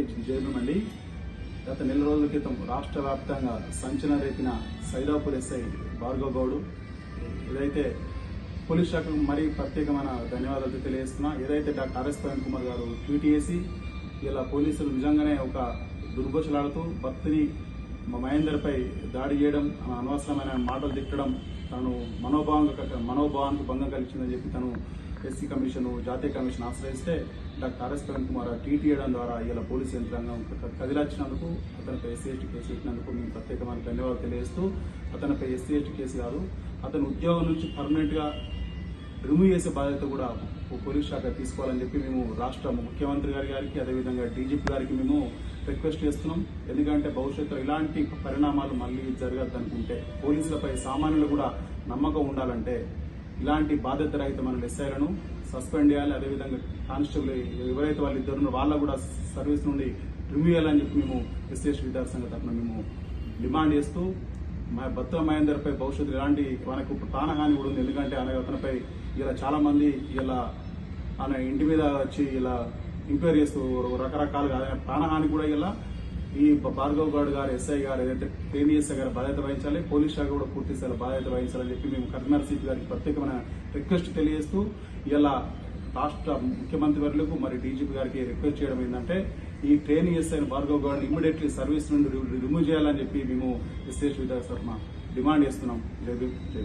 పిలిచి మళ్ళీ గత నెల రోజుల క్రితం రాష్ట్ర వ్యాప్తంగా సంచలన రేపిన సైదాపూర్ ఎస్ఐ భార్గవ్ గౌడ్ ఏదైతే పోలీస్ శాఖకు మరీ ప్రత్యేకమైన ధన్యవాదాలు తెలియజేస్తున్నా ఏదైతే డాక్టర్ ఆర్ఎస్ ప్రవీణ్ కుమార్ గారు ట్వీట్ చేసి ఇలా పోలీసులు నిజంగానే ఒక దుర్భోషలాడుతూ భక్తిని మహేందర్పై దాడి చేయడం అనవసరమైన మాటలు తిట్టడం తను మనోభావం మనోభావానికి భంగం కలిగించిందని చెప్పి తను ఎస్సీ కమిషన్ జాతీయ కమిషన్ ఆశ్రయిస్తే doctor RS Praveen Kumar tweet చేయడం ద్వారా ఇలా పోలీసు యంత్రాంగం కదిలాచినందుకు అతనిపై ఎస్సీ ఎస్టీ కేసు పెట్టినందుకు మేము ప్రత్యేకమైన ధన్యవాదాలు తెలియజేస్తూ అతనిపై ఎస్సీ ఎస్టీ కేసు కాదు అతను ఉద్యోగం నుంచి పర్మనెంట్గా రిమూవ్ చేసే బాధ్యత కూడా పోలీస్ శాఖ తీసుకోవాలని చెప్పి మేము రాష్ట్ర ముఖ్యమంత్రి గారి గారికి అదేవిధంగా డీజీపీ గారికి మేము రిక్వెస్ట్ చేస్తున్నాం. ఎందుకంటే భవిష్యత్తులో ఇలాంటి పరిణామాలు మళ్ళీ జరగద్దు అనుకుంటే పోలీసులపై సామాన్యులు కూడా నమ్మకం ఉండాలంటే ఇలాంటి బాధ్యత రహితమైన ఎస్ఐలను సస్పెండ్ చేయాలి. అదేవిధంగా కానిస్టేబుల్ ఎవరైతే వాళ్ళు ఇద్దరు వాళ్ళ కూడా సర్వీస్ నుండి రిమూవ్ చేయాలని చెప్పి మేము ఎస్ఎస్ విద్యార్థి సంఘ తరఫున మేము డిమాండ్ చేస్తూ మా భర్త మహేందర్ పై భవిష్యత్తు ఎలాంటి మనకు ప్రాణహాని కూడా ఉంది. ఎందుకంటే ఆయన అతనిపై ఇలా చాలా మంది ఇలా ఆయన ఇంటి మీద వచ్చి ఇలా ఎంక్వైరీ చేస్తూ రకరకాలుగా ఆయన ప్రాణహాని కూడా ఇలా ఈ భార్గవ్ గౌడ్ గారు ఎస్ఐ గారు ఏదైతే ట్రైన్ ఎస్ఐ గారు బాధ్యత వహించాలి పోలీస్ శాఖ కూడా పూర్తి స్థాయిలో బాధ్యత వహించాలని చెప్పి మేము కరీంనగర్ సిపి గారికి ప్రత్యేకమైన రిక్వెస్ట్ తెలియజేస్తూ ఇలా రాష్ట్ర ముఖ్యమంత్రి వర్లకు మరి డీజీపీ గారికి రిక్వెస్ట్ చేయడం ఏంటంటే ఈ train SI Bhargav Goud immediately service నుండి రిమూవ్ చేయాలని చెప్పి మేము ఎస్ఎస్ విద్యార్థి డిమాండ్ చేస్తున్నాం. జై భీమ్, జై